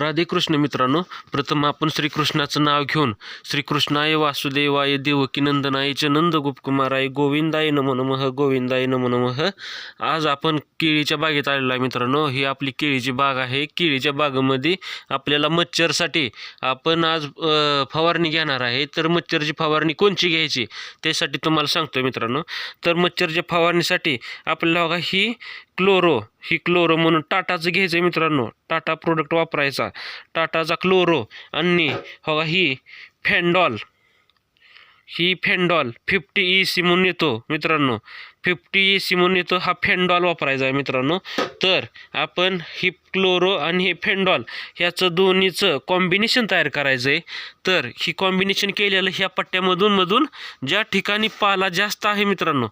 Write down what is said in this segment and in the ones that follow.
राधे कृष्ण मित्रांनो प्रथम आपण श्रीकृष्णाचं नाव घेऊन श्रीकृष्णाय वासुदेवाय देवकी नंदनाय नंद गोपकुमाराय गोविंदाय नमो नमः गोविंदाय नमो नमः. आज आपण केळीच्या बागेत आलेलो आहे मित्रांनो. ही आपली केळीची बाग आहे. केळीच्या बागेमध्ये आपल्याला मच्छरसाठी आपण आज फवारणी घेणार आहे. तर मच्छरची फवारणी कोणची घ्यायची त्यासाठी तुम्हाला सांगतो मित्रांनो. तर मच्छरच्या फवारणीसाठी आपल्याला बघा ही क्लोरो ही क्लोरो म्हणून टाटाचं घ्यायचं आहे मित्रांनो. टाटा प्रोडक्ट वापरायचा. टाटाचा क्लोरो आणि हो ही फॅन्डॉल ही फॅन्डॉल फिफ्टी ई सी म्हणून येतो मित्रांनो. फिफ्टी ई सी म्हणून येतो हा फॅन्डॉल वापरायचा आहे मित्रांनो. तर आपण ही क्लोरो आणि हे फॅन्डॉल ह्याचं दोन्हीचं कॉम्बिनेशन तयार करायचं आहे तर ही कॉम्बिनेशन केलेलं ह्या पट्ट्यामधून मधून ज्या ठिकाणी पाला जास्त आहे मित्रांनो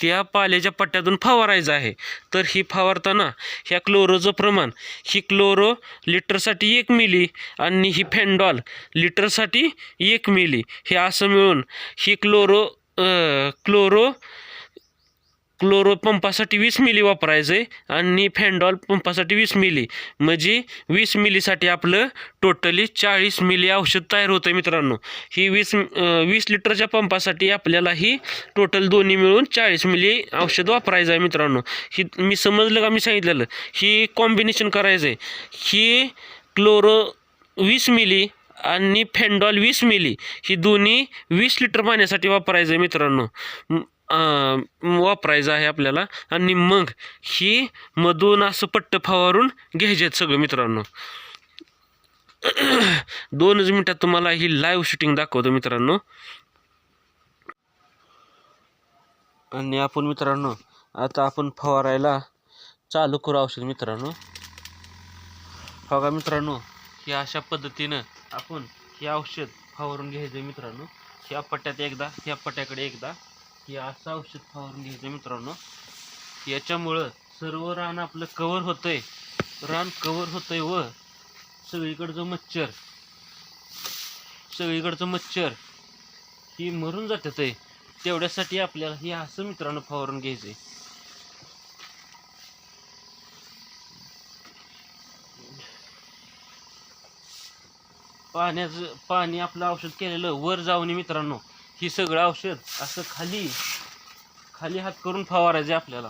त्या पाल्याच्या पट्ट्यातून फवारायचं आहे. तर ही फवारताना ह्या क्लोरोचं प्रमाण ही क्लोरो लिटरसाठी एक मिली आणि ही फेंडॉल लिटरसाठी एक मिली. हे असं मिळून ही क्लोरो क्लोरो क्लोरो पंपासाठी वीस मिली वापरायचं आहे आणि फॅन्डॉल पंपासाठी वीस मिली. म्हणजे वीस मिलीसाठी आपलं टोटली चाळीस मिली औषध तयार होतं आहे मित्रांनो. ही वीस वीस लिटरच्या पंपासाठी आपल्याला ही टोटल दोन्ही मिळून चाळीस मिली औषध वापरायचं आहे मित्रांनो. ही मी समजलं का मी सांगितलेलं? ही कॉम्बिनेशन करायचं आहे ही क्लोरो वीस मिली आणि फॅन्डॉल वीस मिली ही दोन्ही वीस लिटर पाण्यासाठी वापरायचं आहे मित्रांनो. वापरायचं आहे आपल्याला. आणि मग ही मधून असं पट्ट फवारून घ्यायचे आहेत सगळं मित्रांनो. दोनच मिनटात तुम्हाला ही लाईव्ह शूटिंग दाखवतो मित्रांनो. आणि आपण मित्रांनो आता आपण फवारायला चालू करू औषध मित्रांनो. बघा मित्रांनो हे अशा पद्धतीनं आपण हे औषध फवारून घ्यायचं मित्रांनो. ह्या पट्ट्यात एकदा ह्या पट्ट्याकडे एकदा. हे असं औषध फवारून घ्यायचं मित्रांनो. याच्यामुळं सर्व रान आपलं कवर होतंय. रान कवर होतंय व सगळीकडचं मच्छर सगळीकडचं मच्छर ही मरून जातात आहे तेवढ्यासाठी आपल्याला हे असं मित्रांनो फवारून घ्यायचं आहे पाण्याचं पाणी आपलं औषध केलेलं वर जाऊन मित्रांनो. ही सगळं औषध असं खाली खाली हात करून फवारायचे आपल्याला.